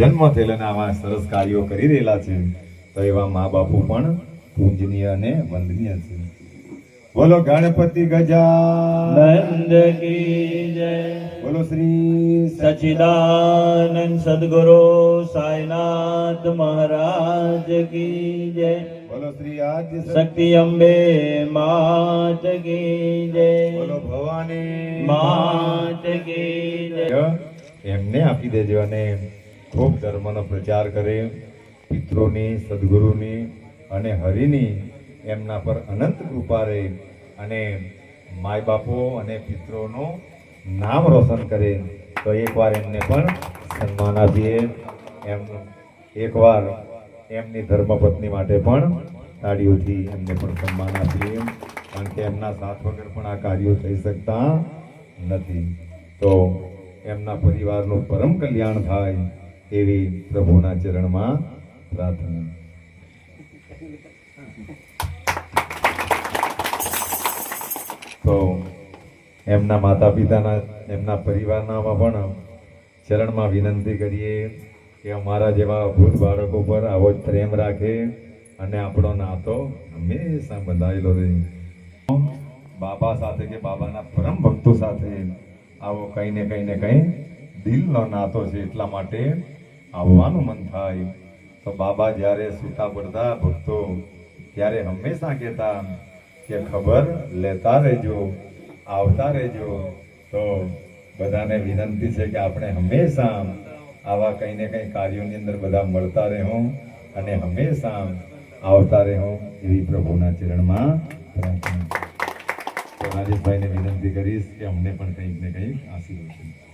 જન્મ થયેલા અને આવા સરસ કાર્યો કરી રહેલા છે. તો એવા મા બાપુ પણ પૂજનીય અને વંદનીય છે. બોલો ગણપતિ ગજાનંદ કી જય. બોલો શ્રી સચિદાનંદ સદગુરુ સાઈનાથ મહારાજ કી જય. બોલો શ્રી આદ્ય શક્તિ શક્તિ અંબે માત કી જય. બોલો ભવાની માત કી જય. એમને આપી દેજો અને ખૂબ ધર્મનો પ્રચાર કરે, પિતૃની, સદગુરુની અને હરિની એમના પર અનંત કૃપા રહે અને માય બાપો અને પિત્રોનું નામ રોશન કરે. તો એકવાર એમને પણ સન્માન આપીએ. એમ એકવાર એમની ધર્મપત્ની માટે પણ તાળીઓથી એમને પણ સન્માન આપીએ. કારણ કે એમના સાથ વગર પણ આ કાર્યો થઈ શકતા નથી. તો એમના પરિવારનું પરમ કલ્યાણ થાય. એવી પ્રભુના ચરણમાં પ્રાર્થના. તો એમના માતા પિતાના એમના પરિવારનામાં પણ ચરણમાં વિનંતી કરીએ કે અમારા જેવા અભૂત બાળકો પર આવો જ પ્રેમ રાખે અને આપણો નાતો હંમેશા બંધાયેલો રહે. બાબા સાથે કે બાબાના પરમ ભક્તો સાથે આવો કંઈ ને કંઈ ને કંઈ દિલનો નાતો છે એટલા માટે આવવાનું મન થાય. તો બાબા જ્યારે સૂતા પડતા ભક્તો ત્યારે હંમેશા કહેતા કે ખબર લેતા રહેજો, આવતા રહેજો. તો બધાને વિનંતી છે કે આપણે હંમેશા આવા કંઈ ને કંઈ કાર્યોની અંદર બધા મળતા રહેવું અને હંમેશા આવતા રહેવું એવી પ્રભુના ચરણમાં પ્રાર્થના. રાજેશભાઈને વિનંતી કરીશ કે અમને પણ કંઈક ને કંઈક આશીર્વાદ.